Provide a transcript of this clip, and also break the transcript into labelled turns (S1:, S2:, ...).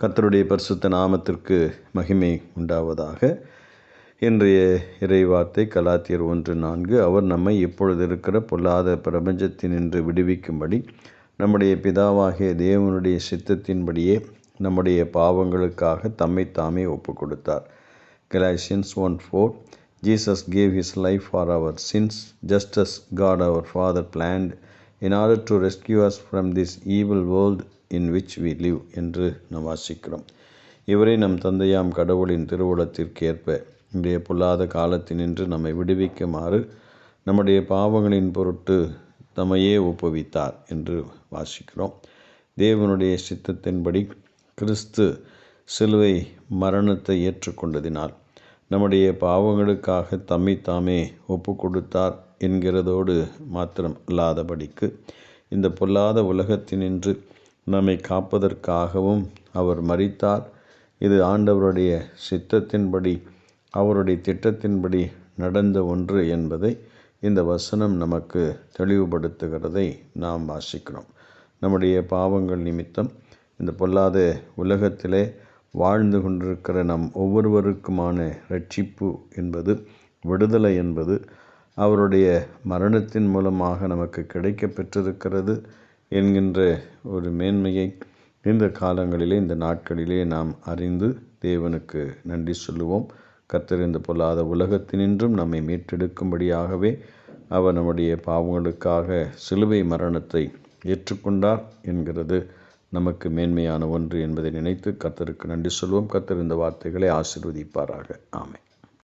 S1: கர்த்தருடைய பரிசுத்த நாமத்திற்கு மகிமை உண்டாவதாக. இன்றைய இறைவார்த்தை கலாத்தியர் ஒன்று நான்கு அவர் நம்மை இப்பொழுது இருக்கிற பொல்லாத பிரபஞ்சத்தினின்று விடுவிக்கும்படி நம்முடைய பிதாவாகிய தேவனுடைய சித்தத்தின்படியே நம்முடைய பாவங்களுக்காக தம்மை தாமே ஒப்பு கொடுத்தார் Galatians one four Jesus gave his life for our sins, just as God our Father planned, in order to rescue us from this evil world in which we live என்று நாம் வாசிக்கிறோம். இவரே நம் தந்தையாம் கடவுளின் திருவுளத்திற்கேற்ப இன்றைய பொல்லாத காலத்தினின்று நம்மை விடுவிக்குமாறு நம்முடைய பாவங்களின் பொருட்டு தம்மையே ஒப்புவித்தார் என்று வாசிக்கிறோம். தேவனுடைய சித்தத்தின்படி கிறிஸ்து சிலுவை மரணத்தை ஏற்றுக்கொண்டதினால் நம்முடைய பாவங்களுக்காக தம்மை தாமே ஒப்பு கொடுத்தார் என்கிறதோடு மாத்திரம் அல்லாதபடிக்கு இந்த பொல்லாத உலகத்தினின்று நம்மை காப்பதற்காகவும் அவர் மறித்தார் இது ஆண்டவருடைய சித்தத்தின்படி அவருடைய திட்டத்தின்படி நடந்த ஒன்று என்பதை இந்த வசனம் நமக்கு தெளிவுபடுத்துகிறதை நாம் வாசிக்கிறோம். நம்முடைய பாவங்கள் நிமித்தம் இந்த பொல்லாத உலகத்திலே வாழ்ந்து கொண்டிருக்கிற நம் ஒவ்வொருவருக்குமான ரட்சிப்பு என்பது விடுதலை என்பது அவருடைய மரணத்தின் மூலமாக நமக்கு கிடைக்க பெற்றிருக்கிறது என்கின்ற ஒரு மேன்மையை இந்த காலங்களிலே இந்த நாட்களிலே நாம் அறிந்து தேவனுக்கு நன்றி சொல்லுவோம். கத்தறிந்து பொல்லாத உலகத்தினின்றும் நம்மை மீட்டெடுக்கும்படியாகவே அவர் நம்முடைய பாவங்களுக்காக சிலுவை மரணத்தை ஏற்றுக்கொண்டார் என்கிறது நமக்கு மேன்மையான ஒன்று என்பதை நினைத்து கத்தருக்கு நன்றி சொல்வோம். கத்தர் இந்த வார்த்தைகளை ஆசிர்வதிப்பாராக. ஆமை